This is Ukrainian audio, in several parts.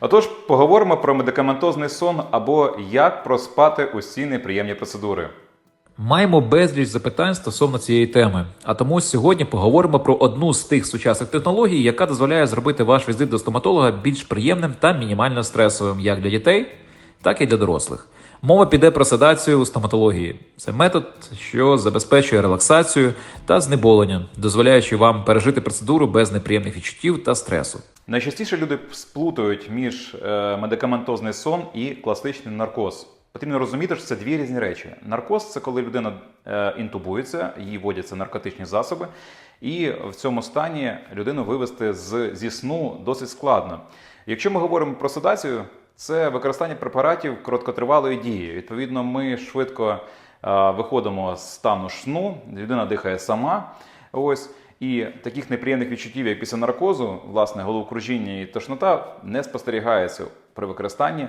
Отож, поговоримо про медикаментозний сон або як проспати усі неприємні процедури. Маємо безліч запитань стосовно цієї теми. А тому сьогодні поговоримо про одну з тих сучасних технологій, яка дозволяє зробити ваш візит до стоматолога більш приємним та мінімально стресовим як для дітей, так і для дорослих. Мова піде про седацію у стоматології. Це метод, що забезпечує релаксацію та знеболення, дозволяючи вам пережити процедуру без неприємних відчуттів та стресу. Найчастіше люди сплутують між е, медикаментозний сон і класичний наркоз. Потрібно розуміти, що це дві різні речі. Наркоз це коли людина е, інтубується, їй вводяться наркотичні засоби, і в цьому стані людину вивести з, зі сну досить складно. Якщо ми говоримо про седацію, це використання препаратів короткотривалої дії. Відповідно, ми швидко е, виходимо з стану сну, людина дихає сама. Ось. І таких неприємних відчуттів, як після наркозу, власне, головокружіння і тошнота, не спостерігається при використанні е,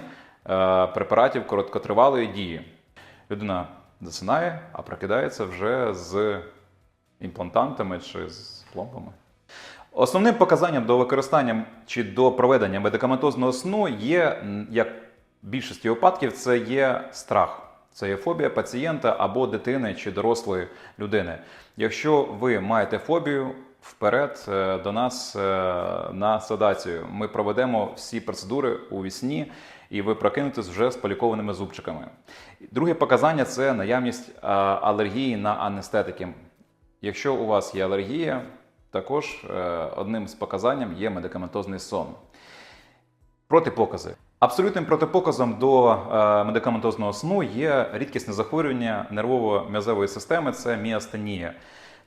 препаратів короткотривалої дії. Людина засинає, а прокидається вже з імплантантами чи з пломбами. Основним показанням до використання чи до проведення медикаментозного сну є, як в більшості випадків, це є страх. Це є фобія пацієнта або дитини чи дорослої людини. Якщо ви маєте фобію, вперед е, до нас е, на седацію. Ми проведемо всі процедури у вісні, і ви прокинетесь вже з полікованими зубчиками. Друге показання це наявність е, алергії на анестетики. Якщо у вас є алергія, також одним з показанням є медикаментозний сон. Протипокази. Абсолютним протипоказом до е, медикаментозного сну є рідкісне захворювання нервово-м'язової системи це міастенія.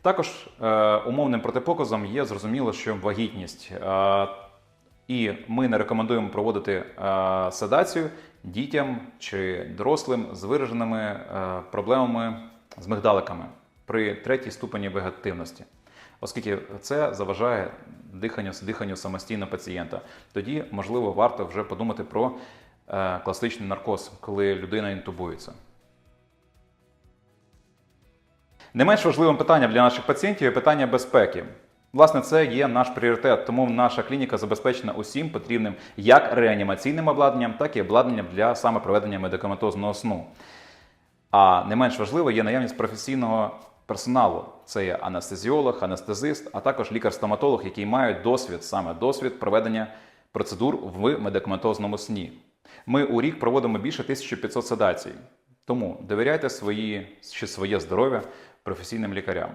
Також е, умовним протипоказом є зрозуміло, що вагітність. Е, і ми не рекомендуємо проводити седацію дітям чи дорослим з вираженими проблемами з мигдаликами при третій ступені вегетативності, оскільки це заважає диханню, диханню самостійно пацієнта. Тоді, можливо, варто вже подумати про е, класичний наркоз, коли людина інтубується. Не менш важливим питанням для наших пацієнтів є питання безпеки. Власне, це є наш пріоритет, тому наша клініка забезпечена усім потрібним як реанімаційним обладнанням, так і обладнанням для саме проведення медикаментозного сну. А не менш важливо є наявність професійного персоналу. Це є анестезіолог, анестезист, а також лікар-стоматолог, який мають досвід, саме досвід проведення процедур в медикаментозному сні. Ми у рік проводимо більше 1500 седацій. Тому довіряйте свої чи своє здоров'я професійним лікарям.